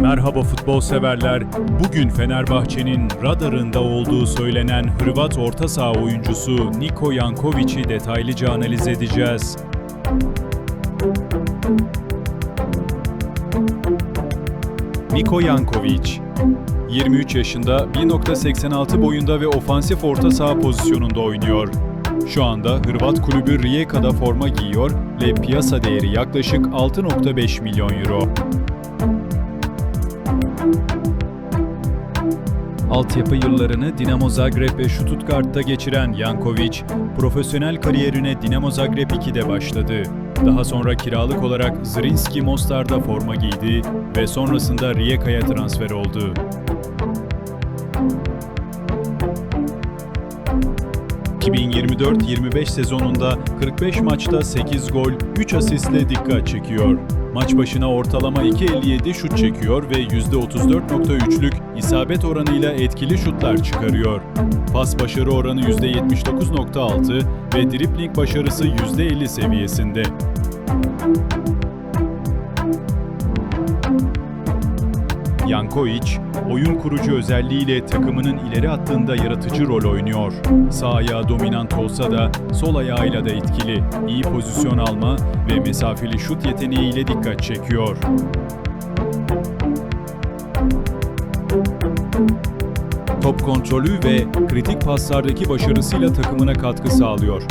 Merhaba futbol severler. Bugün Fenerbahçe'nin radarında olduğu söylenen Hırvat orta saha oyuncusu Niko Jankovic'i detaylıca analiz edeceğiz. Niko Jankovic 23 yaşında, 1.86 boyunda ve ofansif orta saha pozisyonunda oynuyor. Şu anda Hırvat kulübü Rijeka'da forma giyiyor ve piyasa değeri yaklaşık 6.5 milyon euro. Altyapı yıllarını Dinamo Zagreb ve Stuttgart'ta geçiren Jankovic, profesyonel kariyerine Dinamo Zagreb 2'de başladı. Daha sonra kiralık olarak Zrinski Mostar'da forma giydi ve sonrasında Rijeka'ya transfer oldu. ...2024-25 sezonunda 45 maçta 8 gol, 3 asistle dikkat çekiyor. Maç başına ortalama 2.57 şut çekiyor ve %34.3'lük isabet oranıyla etkili şutlar çıkarıyor. Pas başarı oranı %79.6 ve dribling başarısı %50 seviyesinde. Jankovic, oyun kurucu özelliğiyle takımının ileri hattında yaratıcı rol oynuyor. Sağ ayağı dominant olsa da sol ayağıyla da etkili, iyi pozisyon alma ve mesafeli şut yeteneğiyle dikkat çekiyor. Top kontrolü ve kritik paslardaki başarısıyla takımına katkı sağlıyor.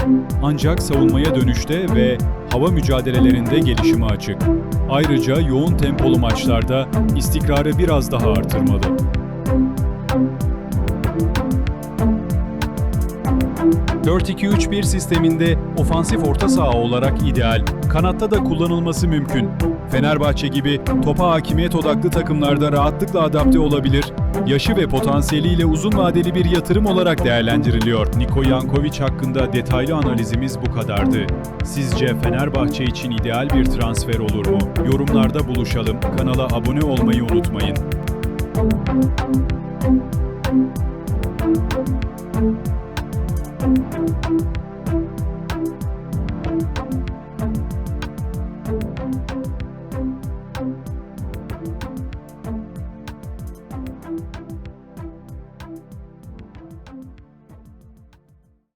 Ancak savunmaya dönüşte ve hava mücadelelerinde gelişimi açık. Ayrıca yoğun tempolu maçlarda istikrarı biraz daha artırmalı. ...4-2-3-1 sisteminde ofansif orta saha olarak ideal, kanatta da kullanılması mümkün. Fenerbahçe gibi topa hakimiyet odaklı takımlarda rahatlıkla adapte olabilir, yaşı ve potansiyeliyle uzun vadeli bir yatırım olarak değerlendiriliyor. Niko Jankovic hakkında detaylı analizimiz bu kadardı. Sizce Fenerbahçe için ideal bir transfer olur mu? Yorumlarda buluşalım, kanala abone olmayı unutmayın. Thank you.